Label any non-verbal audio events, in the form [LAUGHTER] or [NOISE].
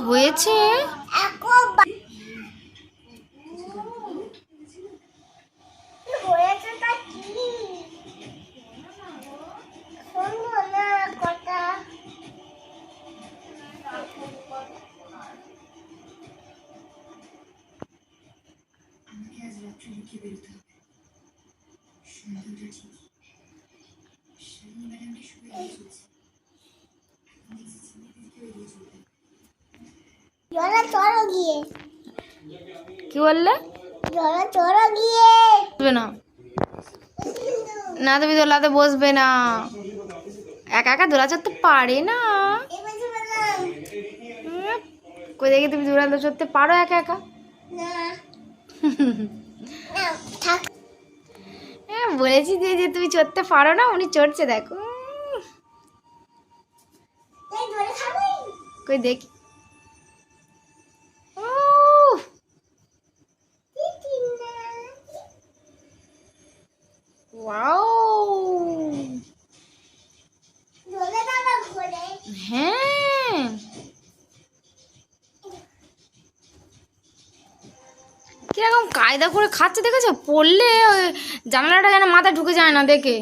হয়েছে? এখন বা- হয়েছে তা কি? শুনব না কথা। আমাকে আজ রাত্রে লুকিয়ে বেরোতে হবে। সন্ধ্যাটা ঠিক। জলে চড়ো গিয়ে। কি বললে? জলে চড়ো গিয়ে। বসবে না। না তুমি দোলাতে বসবে না। একা একা দোলা চড়তে পারে না। কই দেখি তুমি দোলা চড়তে পারো একা একা? হ্যাঁ [LAUGHS] বলেছি যে যে তুমি চড়তে পারো না উনি চড়ছে দেখো। কই দেখি। হ্যাঁ। কীরকম কায়দা করে খাচ্ছে দেখেছ? পড়লে জানালাটা যেন মাথা ঢুকে যায় না দেখে।